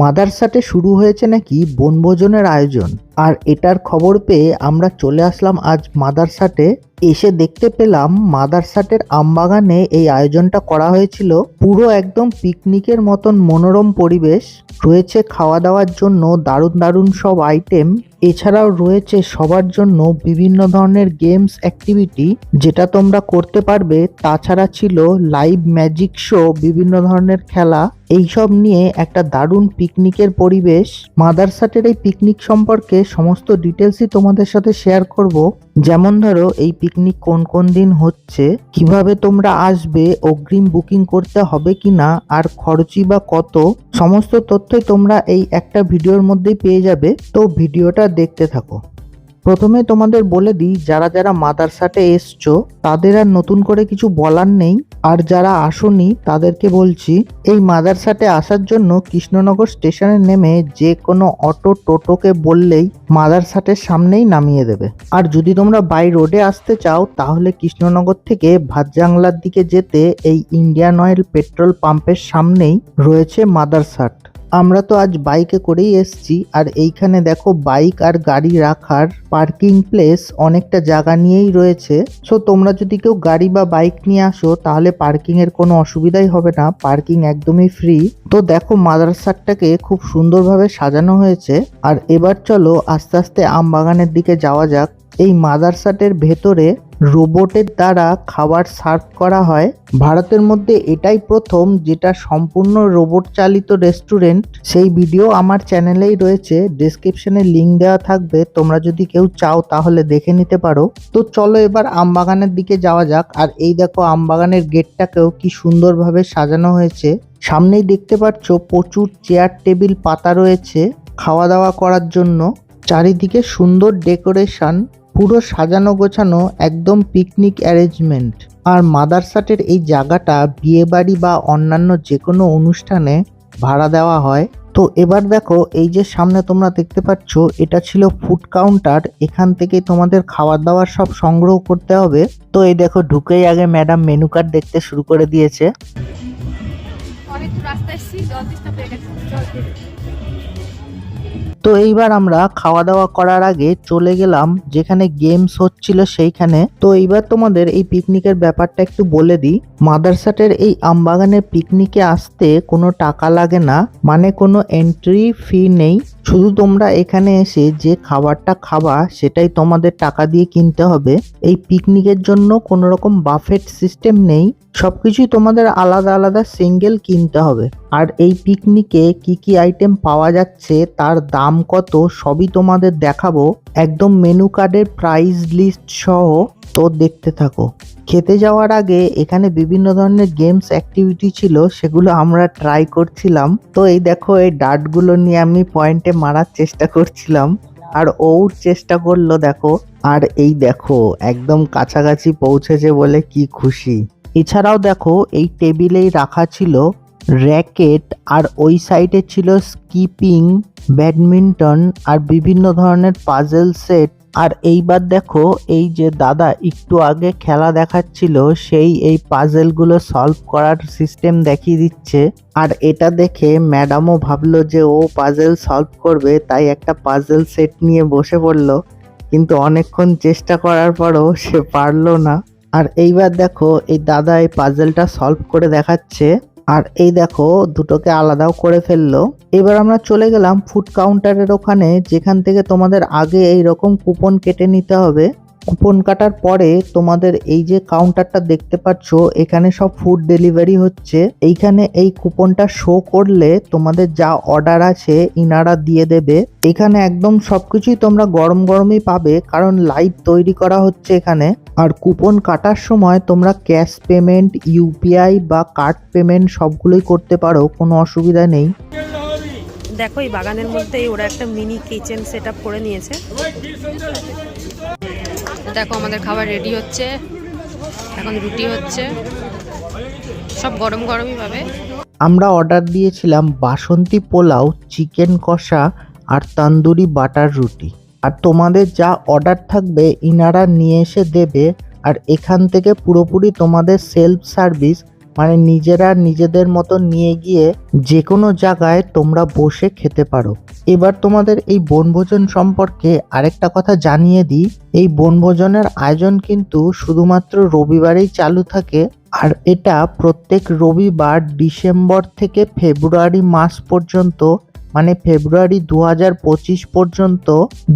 মাদারসাটে শুরু হয়েছে নাকি বনভোজনের আয়োজন? আর এটার খবর পেয়ে আমরা চলে আসলাম আজ মাদারসাটে এসে দেখতে পেলাম মাদারসাটের আমবাগানে এই আয়োজনটা করা হয়েছিল। পুরো একদম পিকনিকের মতন মনোরম পরিবেশ। রয়েছে খাওয়া দাওয়ার জন্য দারুণ দারুণ সব আইটেম এছাড়াও রয়েছে সবার জন্য বিভিন্ন ধরনের গেমস অ্যাক্টিভিটি যেটা তোমরা করতে পারবে। তাছাড়া ছিল লাইভ ম্যাজিক শো, বিভিন্ন ধরনের খেলা। এইসব নিয়ে একটা দারুণ পিকনিকের পরিবেশ। মাদারসাটের এই পিকনিক সম্পর্কে সমস্ত ডিটেলসই তোমাদের সাথে শেয়ার করব। যেমন ধরো, এই পিকনিক কোন কোন দিন হচ্ছে, কীভাবে তোমরা আসবে, অগ্রিম বুকিং করতে হবে কিনা, আর খরচই বা কত, সমস্ত তথ্যই তোমরা এই একটা ভিডিওর মধ্যেই পেয়ে যাবে। তো ভিডিওটা দেখতে থাকো। প্রথমে তোমাদের বলে দিই, যারা যারা মাদারসাটে এসছো, তাদের আর নতুন করে কিছু বলার নেই। আর যারা আসোনি, তাদেরকে বলছি, এই মাদারসাটে আসার জন্য কৃষ্ণনগর স্টেশনে নেমে যে কোনো অটো টোটোকে বললেই মাদারসাটের সামনেই নামিয়ে দেবে। আর যদি তোমরা বাই রোডে আসতে চাও, তাহলে কৃষ্ণনগর থেকে ভাতজাংলার দিকে যেতে এই ইন্ডিয়ান অয়েল পেট্রোল পাম্পের সামনেই রয়েছে মাদারসাট আমরা তো আজ বাইকে করেই এসছি। আর এইখানে দেখো বাইক আর গাড়ি রাখার পার্কিং প্লেস অনেকটা জায়গা নিয়েই রয়েছে। সো তোমরা যদি কেউ গাড়ি বা বাইক নিয়ে আসো, তাহলে পার্কিং এর কোনো অসুবিধাই হবে না। পার্কিং একদমই ফ্রি তো দেখো মাদ্রাসাটাকে খুব সুন্দরভাবে সাজানো হয়েছে। আর এবার চলো আস্তে আস্তে আম বাগানের দিকে যাওয়া যাক। এই মাদারসাটের ভেতরে রোবটের দ্বারা খাবার সার্ভ করা হয়। ভারতের মধ্যে এটাই প্রথম যেটা সম্পূর্ণ রোবট চালিত রেস্টুরেন্ট। সেই ভিডিও আমার চ্যানেলেই রয়েছে ডেসক্রিপশনে লিংক দেওয়া থাকবে। তোমরা যদি কেউ চাও তাহলে দেখে নিতে পারো। তো চলো এবার আমবাগানের দিকে যাওয়া যাক। আর এই দেখো আমবাগানের গেটটাকেও কি সুন্দরভাবে সাজানো হয়েছে। সামনেই দেখতে পাচ্ছ প্রচুর চেয়ার টেবিল পাতা রয়েছে। খাওয়া দাওয়া করার জন্য। চারিদিকে সুন্দর ডেকোরেশন পুরো সাজানো গোছানো একদম পিকনিক অ্যারেঞ্জমেন্ট আর মাদারসাটের এই জায়গাটা বিয়েবাড়ি বা অন্যান্য যে কোনো অনুষ্ঠানে ভাড়া দেওয়া হয়। তো এবার দেখো, এই যে সামনে তোমরা দেখতে পাচ্ছ, এটা ছিল ফুড কাউন্টার এখান থেকে তোমাদের খাবার দাবার সব সংগ্রহ করতে হবে। তো এই দেখো, ঢুকেই আগে ম্যাডাম মেনু কার্ড দেখতে শুরু করে দিয়েছে। অনেক রাস্তা এসেছি জল পেয়ে গেছে। তো এইবার আমরা খাওয়া দাওয়া করার আগে চলে গেলাম যেখানে গেমস হচ্ছিল সেইখানে। তো এইবার তোমাদের এই পিকনিকের ব্যাপারটা একটু বলে দিই। মাদারসাটের এই আমবাগানের পিকনিকে আসতে কোনো টাকা লাগে না মানে কোনো এন্ট্রি ফি নেই। শুধু তোমরা এখানে এসে যে খাবারটা খাবা, সেটাই তোমাদের টাকা দিয়ে কিনতে হবে। এই পিকনিকের জন্য কোনো রকম বাফেট সিস্টেম নেই, সবকিছুই তোমাদের আলাদা আলাদা সিঙ্গেল কিনতে হবে। আর এই পিকনিকে কি কি আইটেম পাওয়া যাচ্ছে, তার দাম কত, সবই তোমাদের দেখাবো। একদম মেনু কার্ডের প্রাইস লিস্ট সহ তো দেখতে থাকো। খেতে যাওয়ার আগে এখানে বিভিন্ন ধরনের গেমস অ্যাক্টিভিটি ছিল, সেগুলো আমরা ট্রাই করছিলাম। তো এই দেখো, এই ডার্টগুলো নিয়ে আমি পয়েন্টে মারার চেষ্টা করছিলাম। আর ওর চেষ্টা করল, দেখো। আর এই দেখো, একদম কাছাকাছি পৌঁছেছে বলে কি খুশি। এছাড়াও দেখো, এই টেবিলেই রাখা ছিল র্যাকেট আর ওই সাইডে ছিল স্কিপিং ব্যাডমিন্টন আর বিভিন্ন ধরনের পাজেল সেট আর এইবার দেখো, এই যে দাদা একটু আগে খেলা দেখাচ্ছিল, সেই এই পাজেলগুলো সলভ করার সিস্টেম দেখিয়ে দিচ্ছে। আর এটা দেখে ম্যাডামও ভাবলো যে ও পাজেল সলভ করবে, তাই একটা পাজেল সেট নিয়ে বসে পড়ল। কিন্তু অনেকক্ষণ চেষ্টা করার পরও সে পারল না। আর এইবার দেখো, এই দাদা এই পাজেলটা সলভ করে দেখাচ্ছে। আর এই দেখো, দুটোকে আলাদাও করে ফেলল। এবার আমরা চলে গেলাম ফুড কাউন্টারের ওখানে, যেখান থেকে তোমাদের আগে এই রকম কুপন কেটে নিতে হবে। কুপন কাটার পরে তোমাদের এই যে কাউন্টারটা দেখতে পাচ্ছ, এখানে সব ফুড ডেলিভারি হচ্ছে। এইখানে এই কুপনটা শো করলে তোমাদের যা অর্ডার আছে, ইনারা দিয়ে দেবে। এখানে একদম সবকিছুই তোমরা গরম গরমই পাবে, কারণ লাইভ তৈরি করা হচ্ছে এখানে। আর কুপন কাটার সময় তোমরা ক্যাশ পেমেন্ট ইউপিআই বা কার্ড পেমেন্ট সবগুলোই করতে পারো, কোনো অসুবিধা নেই। দেখো, এই বাগানের মধ্যেই ওরা একটা মিনি কিচেন সেট করে নিয়েছে। দেখো আমাদের খাবার রেডি হচ্ছে। এখন রুটি হচ্ছে। সব গরম গরমই পাবে। আমরা অর্ডার দিয়েছিলাম বাসন্তী পোলাও চিকেন কষা আর তান্দুরি বাটার রুটি। আর তোমাদের যা অর্ডার থাকবে, ইনারা নিয়ে এসে দেবে। আর এখান থেকে পুরোপুরি তোমাদের সেলফ সার্ভিস মানে নিজেরা নিজেদের মতো নিয়ে গিয়ে যে কোনো জায়গায় তোমরা বসে খেতে পারো। এবার তোমাদের এই বনভোজন সম্পর্কে আরেকটা কথা জানিয়ে দিই। এই বনভোজনের আয়োজন কিন্তু শুধুমাত্র রবিবারেই চালু থাকে আর এটা প্রত্যেক রবিবার ডিসেম্বর থেকে ফেব্রুয়ারি মাস পর্যন্ত মানে ফেব্রুয়ারি দু পঁচিশ পর্যন্ত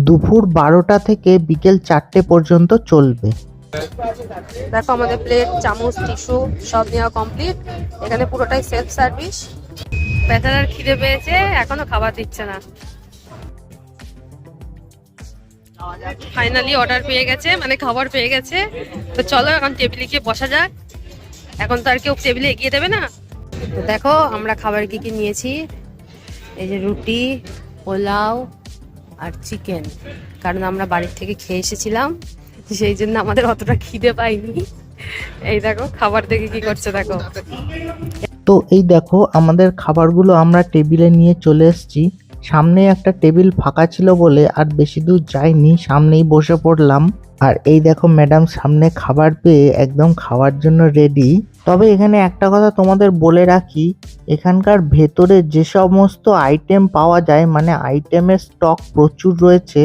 দুপুর বারোটা থেকে বিকেল চারটে পর্যন্ত চলবে। দেখো আমাদের প্লেট চামচ টিস্যু সব নেওয়া কমপ্লিট এখানে পুরোটাই সেলফ সার্ভিস বেচারার খিদে পেয়েছে, এখনও খাবার দিচ্ছে না। ফাইনালি অর্ডার পেয়ে গেছে মানে খাবার পেয়ে গেছে। তো চলো এখন টেবিলে গিয়ে বসা যাক। এখন তো আর কেউ টেবিলে এগিয়ে দেবে না। তো দেখো, আমরা খাবার কি কি নিয়েছি। এই যে রুটি, পোলাও আর চিকেন কারণ আমরা বাড়ির থেকে খেয়ে এসেছিলাম। সেই জন্য আমাদের অতটা খিদে পাইনি। এই দেখো, খাবার দেখে কি করছে দেখো। তো এই দেখো, আমাদের খাবারগুলো আমরা টেবিলে নিয়ে চলে এসেছি। সামনে একটা টেবিল ফাঁকা ছিল বলে আর বেশি দূর যাইনি, সামনেই বসে পড়লাম। আর এই দেখো, ম্যাডাম সামনে খাবার পেয়ে একদম খাওয়ার জন্য রেডি। তবে এখানে একটা কথা তোমাদের বলে রাখি, এখানকার ভেতরে যে সমস্ত আইটেম পাওয়া যায় মানে আইটেমের স্টক প্রচুর রয়েছে।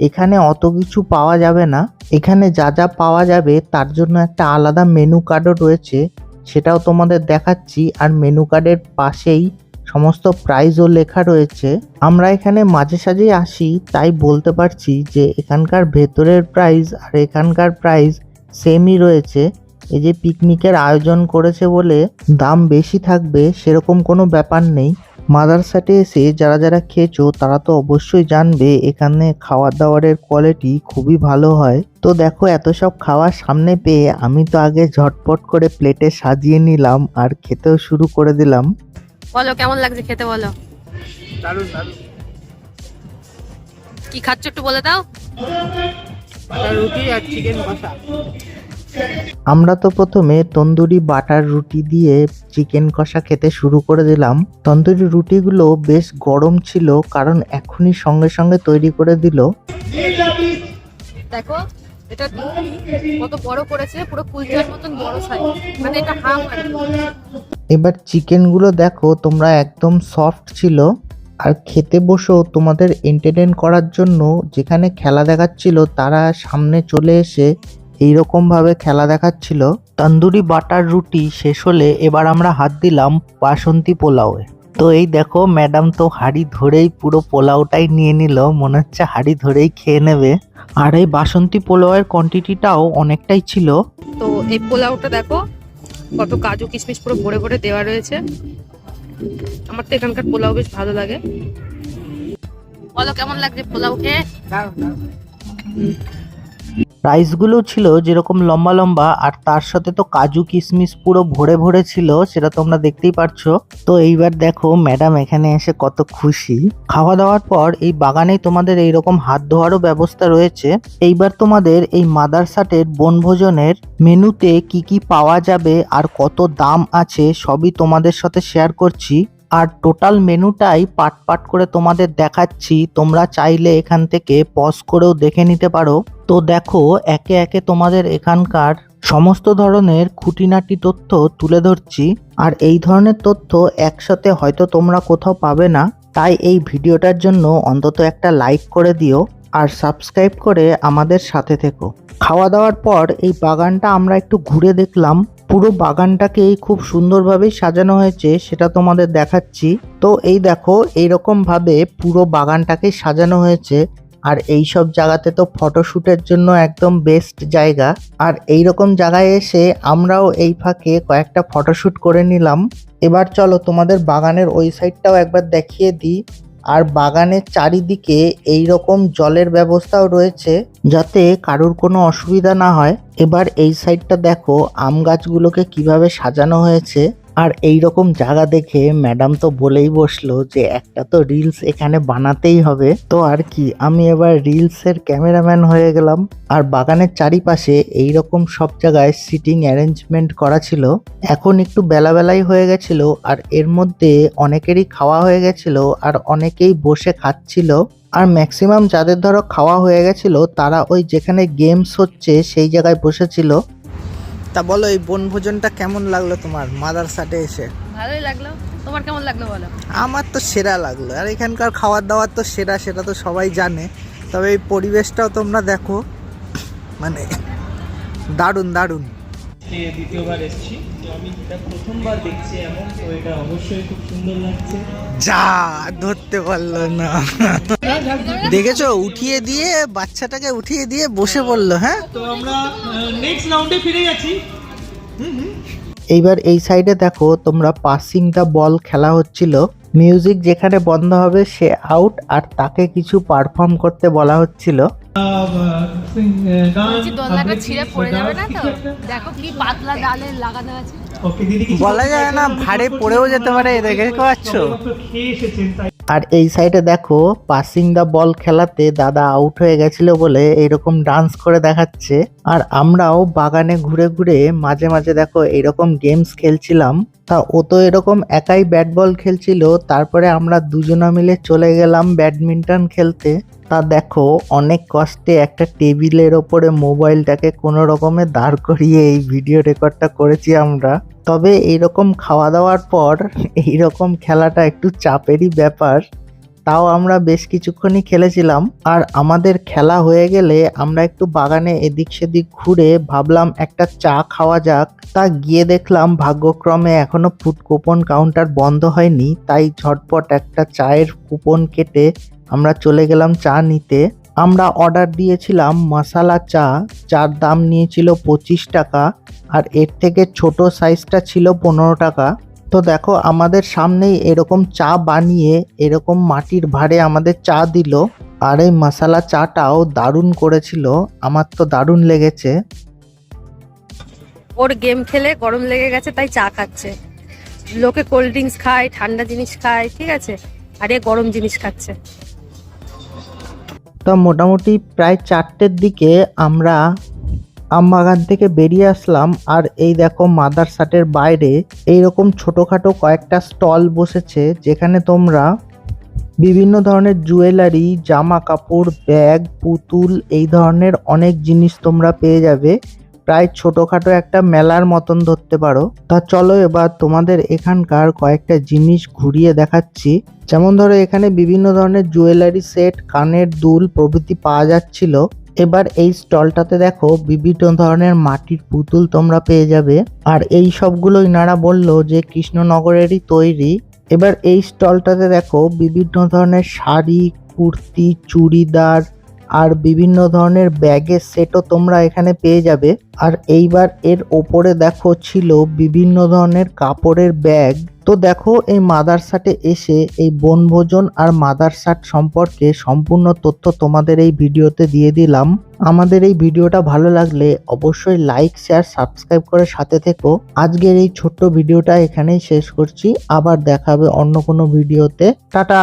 এখানে অত কিছু পাওয়া যাবে না। এখানে যা যা পাওয়া যাবে, তার জন্য একটা আলাদা মেনু কার্ডও রয়েছে। সেটাও তোমাদের দেখাচ্ছি। আর মেনু কার্ডের পাশেই সমস্ত প্রাইজও লেখা রয়েছে। আমরা এখানে মাঝে সাঝেই আসি, তাই বলতে পারছি যে এখানকার ভেতরের প্রাইস আর এখানকার প্রাইস সেমই রয়েছে। এই যে পিকনিকের আয়োজন করেছে বলে দাম বেশি থাকবে, সেরকম কোনো ব্যাপার নেই। মাদারসাটে এসে যারা যারা খেয়েছো তারা তো অবশ্যই জানবে এখানে খাওয়া দাওয়ারের কোয়ালিটি খুবই ভালো হয়। তো দেখো এত সব খাওয়ার সামনে পেয়ে আমি তো আগে ঝটপট করে প্লেটে সাজিয়ে নিলাম আর খেতেও শুরু করে দিলাম। বলো কেমন লাগছে খেতে বলো? দারুণ দারুণ। কি খাচ্ছ একটু বলে দাও। রুটি আর চিকেন কষা। আমরা তো প্রথমে তন্দুরি বাটার রুটি দিয়ে চিকেন কষা খেতে শুরু করে দিলাম। তন্দুরি রুটিগুলো বেশ গরম ছিল কারণ এখনই সঙ্গে সঙ্গে তৈরি করে দিল। দেখো এটা কত বড় করেছে পুরো কুলচার মতন বড় সাইজ মানে এটা এবার চিকেনগুলো দেখো তোমরা একদম সফট ছিল। আর খেতে বসেও তোমাদের এন্টারটেন করার জন্য যেখানে খেলা দেখাচ্ছিল তারা সামনে চলে এসে এইরকম ভাবে খেলা দেখাচ্ছিল। তন্দুরি বাটার রুটি শেষ হলে এবার আমরা হাত দিলাম বাসন্তী পোলাওয়ে। তো এই দেখো ম্যাডাম তো হাড়ি ধরেই পুরো পোলাওটাই নিয়ে নিল। মনে হচ্ছে হাড়ি ধরেই খেয়ে নেবে। আর এই বাসন্তী পোলাওয়ের কোয়ান্টিটিটাও অনেকটাই ছিল। তো এই পোলাওটা দেখো কত কাজু কিশমিশ পুরো ভরে ভরে দেওয়া রয়েছে। আমার তো এখানকার পোলাও বেশ ভালো লাগে। বলো কেমন লাগছে পোলাও খেয়ে দারুণ ছিল যেরকম লম্বা লম্বা, আর তার সাথে তো কাজু কিশমিশ পুরো ভরে ভরে ছিল, সেটা তোমরা দেখতেই পারছ। তো এইবার দেখো, ম্যাডাম এখানে এসে কত খুশি। খাওয়া দাওয়ার পর এই বাগানেই তোমাদের এইরকম হাত ধোয়ারও ব্যবস্থা রয়েছে। এইবার তোমাদের এই মাদারসাটের বনভোজনের মেনুতে কি কি পাওয়া যাবে আর কত দাম আছে, সবই তোমাদের সাথে শেয়ার করছি। আর টোটাল মেনুটাই পাট পাট করে তোমাদের দেখাচ্ছি। তোমরা চাইলে এখান থেকে পজ করেও দেখে নিতে পারো। তো দেখো, একে একে তোমাদের এখানকার সমস্ত ধরনের খুঁটিনাটি তথ্য তুলে ধরছি। আর এই ধরনের তথ্য একসাথে হয়তো তোমরা কোথাও পাবে না। তাই এই ভিডিওটার জন্য অন্তত একটা লাইক করে দিও আর সাবস্ক্রাইব করে আমাদের সাথে থেকো। খাওয়া দাওয়ার পর এই বাগানটা আমরা একটু ঘুরে দেখলাম। পুরো বাগানটাকেই খুব সুন্দরভাবে সাজানো হয়েছে, সেটা তোমাদের দেখাচ্ছি। তো এই দেখো এইরকম ভাবে পুরো বাগানটাকে সাজানো হয়েছে, আর এই সব জায়গাতে তো ফটোশ্যুটের জন্য একদম বেস্ট জায়গা। আর এই রকম জায়গায় এসে আমরাও এই ফাঁকে কয়েকটা ফটোশ্যুট করে নিলাম। এবার চলো তোমাদের বাগানের ওই সাইডটাও একবার দেখিয়ে দিই। আর বাগানের চারিদিকে এই রকম জলের ব্যবস্থাও রয়েছে যাতে কারোর কোনো অসুবিধা না হয়। এবার এই সাইডটা দেখো, আম গাছগুলোকে কীভাবে সাজানো হয়েছে। আর এই রকম জায়গা দেখে ম্যাডাম তো বলেই বসল যে একটা তো রিলস এখানে বানাতেই হবে। তো আর কি, আমি এবার রিলসের ক্যামেরাম্যান হয়ে গেলাম। আর বাগানের চারিপাশে এই রকম সব জায়গায় সিটিং অ্যারেঞ্জমেন্ট করা ছিল। এখন একটু বেলা বেলাই হয়ে গেছিল আর এর মধ্যে অনেকেরই খাওয়া হয়ে গেছিল আর অনেকেই বসে খাচ্ছিল। আর ম্যাক্সিমাম যাদের ধরো খাওয়া হয়ে গেছিল তারা ওই যেখানে গেমস হচ্ছে সেই জায়গায় বসেছিল। তা বলো এই বনভোজনটা কেমন লাগল তোমার মাদার মাদারসাটে এসে? ভালোই লাগল। তোমার কেমন লাগল বলো? আমার তো সেরা লাগল। আর এখানকার খাবার দাবার তো সেরা সেটা তো সবাই জানে। তবে এই পরিবেশটাও তোমরা দেখো। মানে দারুণ দারুণ। দ্বিতীয়বার এসেছি। তো আমি এটা প্রথমবার দেখছি এমন তো এটা অবশ্যই খুব সুন্দর লাগছে। যা ধরতে পারল না। দেখেছ? উঠিয়ে দিয়ে বাচ্চাটাকে উঠিয়ে দিয়ে বসে পড়ল হ্যাঁ? তো আমরা নেক্সট রাউন্ডে ফিরে যাচ্ছি। এইবার এই সাইডে দেখো তোমরা পাসিং দ্য বল খেলা হচ্ছিল। মিউজিক যেখানে বন্ধ হবে সে আউট আর তাকে কিছু পারফর্ম করতে বলা হচ্ছিল। দোলনাটা ছিঁড়ে পড়ে যাবে না তো? দেখো কি পাতলা ডালে লাগানো আছে। বলা যায় না ভাড়ে পড়েও যেতে পারে দেখে পাচ্ছ আর এই সাইডে দেখো পাসিং দা বল খেলাতে দাদা আউট হয়ে গেছিল বলে এরকম ডান্স করে দেখাচ্ছে। আর আমরাও বাগানে ঘুরে ঘুরে মাঝে মাঝে দেখো এরকম গেমস খেলছিলাম। তা ও তো এরকম একাই ব্যাট বল খেলছিল তারপরে আমরা দুজনা মিলে চলে গেলাম ব্যাডমিন্টন খেলতে। তা দেখো, অনেক কষ্টে একটা টেবিলের ওপরে মোবাইলটাকে কোনো রকমে দাঁড় করিয়ে এই ভিডিও রেকর্ডটা করেছি আমরা। তবে এইরকম খাওয়া দাওয়ার পর এইরকম খেলাটা একটু চাপেরই ব্যাপার। তাও আমরা বেশ কিছুক্ষণই খেলেছিলাম। আর আমাদের খেলা হয়ে গেলে আমরা একটু বাগানে এদিক সেদিক ঘুরে ভাবলাম একটা চা খাওয়া যাক। তা গিয়ে দেখলাম ভাগ্যক্রমে এখনও ফুড কুপন কাউন্টার বন্ধ হয়নি। তাই ঝটপট একটা চায়ের কুপন কেটে আমরা চলে গেলাম চা নিতে। আমরা অর্ডার দিয়েছিলাম মশালা চা, যার দাম নিয়েছিল পঁচিশ টাকা আর এর থেকে ছোট সাইজটা ছিল পনেরো টাকা। তো দেখো, আমাদের সামনেই এরকম চা বানিয়ে, এরকম মাটির ভাঁড়ে আমাদের চা দিল আর এই মশালা চাটাও দারুণ করেছিল। আমার তো দারুণ লেগেছে। ওর গেম খেলে গরম লেগে গেছে, তাই চা খাচ্ছে। লোকে কোল্ড ড্রিঙ্কস খায়, ঠান্ডা জিনিস খায়, ঠিক আছে? আর এ গরম জিনিস খাচ্ছে। তো মোটামুটি প্রায় চারটের দিকে আমরা আমবাগান থেকে বেরিয়ে আসলাম। আর এই দেখো মাদারসাটের বাইরে এইরকম ছোটোখাটো কয়েকটা স্টল বসেছে, যেখানে তোমরা বিভিন্ন ধরনের জুয়েলারি, জামা কাপড়, ব্যাগ, পুতুল এই ধরনের অনেক জিনিস তোমরা পেয়ে যাবে। প্রায় ছোটোখাটো একটা মেলার মতন ধরতে পারো। তা চলো এবার তোমাদের এখানকার কয়েকটা জিনিস ঘুরিয়ে দেখাচ্ছি। যেমন ধরো এখানে বিভিন্ন ধরনের জুয়েলারি সেট কানের দুল প্রভৃতি পাওয়া যাচ্ছিল। এবার এই স্টলটাতে দেখো বিভিন্ন ধরনের মাটির পুতুল তোমরা পেয়ে যাবে। আর এই সবগুলো ইনারা বলল যে কৃষ্ণনগরেরই তৈরি। এবার এই স্টলটাতে দেখো বিভিন্ন ধরনের শাড়ি, কুর্তি, চুড়িদার আর বিভিন্ন ধরনের ব্যাগের সেটও তোমরা এখানে পেয়ে যাবে। আর এইবার এর ওপরে দেখো ছিল বিভিন্ন ধরনের কাপড়ের ব্যাগ। তো দেখো এই মাদারসাটে এসে এই বনভোজন আর মাদারসাট সম্পর্কে সম্পূর্ণ তথ্য তোমাদের এই ভিডিওতে দিয়ে দিলাম। আমাদের এই ভিডিওটা ভালো লাগলে অবশ্যই লাইক শেয়ার সাবস্ক্রাইব করে সাথে থেকো। আজকের এই ছোট্ট ভিডিওটা এখানেই শেষ করছি। আবার দেখাবে অন্য কোনো ভিডিওতে। টাটা!